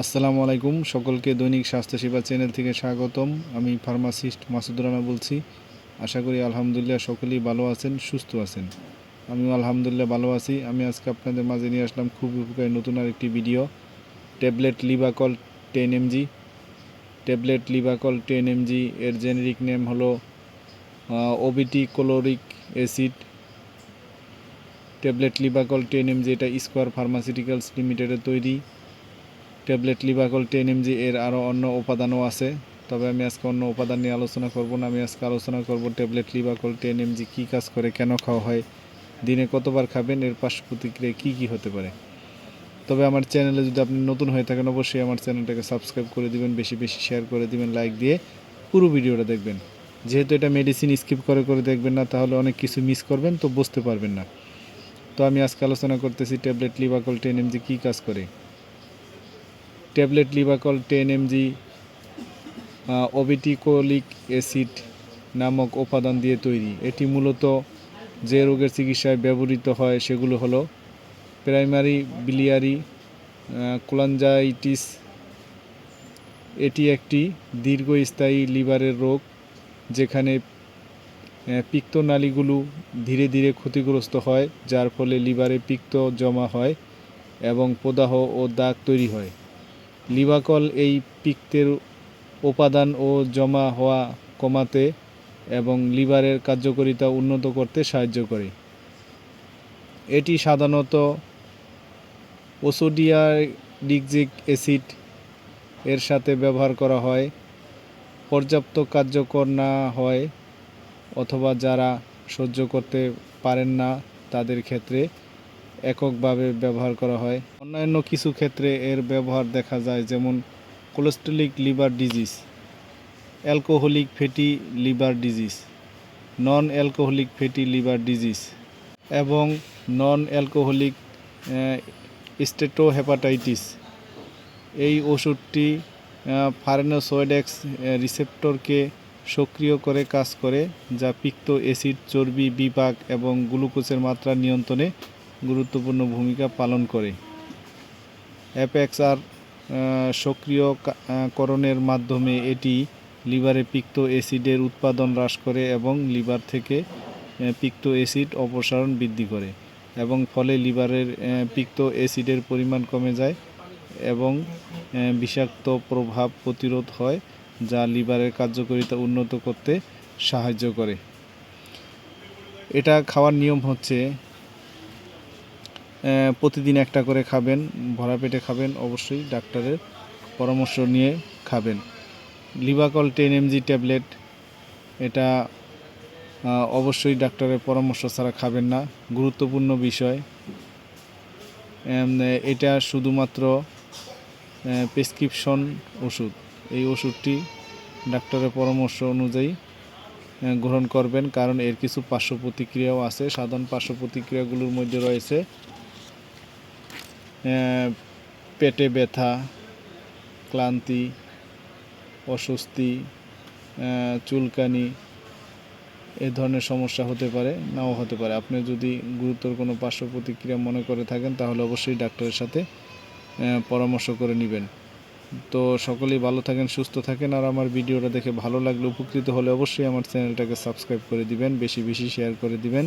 আসসালামু আলাইকুম, সকলকে দৈনিক স্বাস্থ্যসেবা চ্যানেল থেকে স্বাগতম। আমি ফার্মাসিস্ট মাসুদুর রানা বলছি। আশা করি আলহামদুলিল্লাহ সকলেই ভালো আছেন, সুস্থ আছেন। আমিও আলহামদুলিল্লাহ ভালো আছি। আমি আজকে আপনাদের মাঝে নিয়ে আসলাম খুব উপকারী নতুন আরেকটি ভিডিও। Tablet লিবাকল ten mg. Tablet লিবাকল ten mg এর জেনেরিক নেম হলো OBT chloric acid tablet লিবাকল ten mg এটা স্কোয়ার ফার্মাসিউটিক্যালস লিমিটেডের তৈরি। ট্যাবলেট লিবাকল টেন এমজি এর আরও অন্য উপাদানও আছে। তবে আমি আজকে অন্য উপাদান নিয়ে আলোচনা করব না। আমি আজকে আলোচনা করব ট্যাবলেট লিবাকল টেন এমজি কী কাজ করে, কেন খাওয়া হয়, দিনে কতবার খাবেন, এর পার্শ্ব প্রতিক্রিয়া কী কী হতে পারে। তবে আমার চ্যানেলে যদি আপনি নতুন হয়ে থাকেন, অবশ্যই আমার চ্যানেলটাকে সাবস্ক্রাইব করে দিবেন, বেশি বেশি শেয়ার করে দিবেন, লাইক দিয়ে পুরো ভিডিওটা দেখবেন। যেহেতু এটা মেডিসিন স্কিপ করে করে দেখবেন না, তাহলে অনেক কিছু মিস করবেন, তো বুঝতে পারবেন না। তো আমি আজকে আলোচনা করতেছি ট্যাবলেট লিবাকল টেন এমজি কী কাজ করে। ট্যাবলেট লিবাকল টেন এমজি অবিটিকোলিক অ্যাসিড নামক উপাদান দিয়ে তৈরি। এটি মূলত যে রোগের চিকিৎসায় ব্যবহৃত হয় সেগুলো হলো প্রাইমারি বিলিয়ারি কোলাঞ্জাইটিস এটি একটি দীর্ঘস্থায়ী লিভারের রোগ যেখানে আহ, পিত্তনালীগুলো ধীরে ধীরে ক্ষতিগ্রস্ত হয় যার ফলে লিভারে পিক্ত জমা হয় এবং প্রদাহ ও দাগ তৈরি হয়। লিভাকল এই পিত্তের উপাদান ও জমা হওয়া কমাতে এবং লিভারের কার্যকারিতা উন্নত করতে সাহায্য করে। এটি সাধারণত ওসোডিয়াডিকজিক অ্যাসিড এর সাথে ব্যবহার করা হয়, পর্যাপ্ত কার্যকর না হয় অথবা যারা সহ্য করতে পারেন না তাদের ক্ষেত্রে এককভাবে ব্যবহার করা হয়। অন্যান্য কিছু ক্ষেত্রে এর ব্যবহার দেখা যায়, যেমন কোলেস্ট্রলিক liver disease alcoholic fatty liver disease non alcoholic fatty liver disease এবং নন অ্যালকোহলিক স্টেটোহেপাটাইটিস এই ওষুধটি ফারেনোসোয়েডেক্স রিসেপ্টরকে সক্রিয় করে কাজ করে, যা পিক্ত অ্যাসিড চর্বি, বিপাক এবং গ্লুকোজের মাত্রা নিয়ন্ত্রণে গুরুত্বপূর্ণ ভূমিকা পালন করে। অ্যাপেক্সার সক্রিয়করণের মাধ্যমে এটি লিভারে পিক্ত অ্যাসিডের উৎপাদন হ্রাস করে এবং লিভার থেকে পিক্ত অ্যাসিড অপসারণ বৃদ্ধি করে এবং ফলে লিভারের পিক্ত অ্যাসিডের পরিমাণ কমে যায় এবং বিষাক্ত প্রভাব প্রতিরোধ হয় যা লিভারের কার্যকারিতা উন্নত করতে সাহায্য করে। এটা খাওয়ার নিয়ম হচ্ছে প্রতিদিন একটা করে খাবেন, ভরা পেটে খাবেন, অবশ্যই ডাক্তারের পরামর্শ নিয়ে খাবেন। লিভাকল টেন এমজি ট্যাবলেট এটা অবশ্যই ডাক্তারের পরামর্শ ছাড়া খাবেন না, গুরুত্বপূর্ণ বিষয়। এটা শুধুমাত্র প্রেসক্রিপশন ওষুধ। এই ওষুধটি ডাক্তারের পরামর্শ অনুযায়ী গ্রহণ করবেন, কারণ এর কিছু পার্শ্ব প্রতিক্রিয়াও আছে। সাধারণ পার্শ্ব প্রতিক্রিয়াগুলোর মধ্যে রয়েছে পেটে ব্যথা, ক্লান্তি, অস্বস্তি চুলকানি, এ ধরনের সমস্যা হতে পারে, নাও হতে পারে। আপনি যদি গুরুতর কোনো পার্শ্ব প্রতিক্রিয়া মনে করে থাকেন, তাহলে অবশ্যই ডাক্তারের সাথে পরামর্শ করে নেবেন। তো সকলেই ভালো থাকেন, সুস্থ থাকেন, আর আমার ভিডিওটা দেখে ভালো লাগলে উপকৃত হলে অবশ্যই আমার চ্যানেলটাকে সাবস্ক্রাইব করে দিবেন, বেশি বেশি শেয়ার করে দিবেন।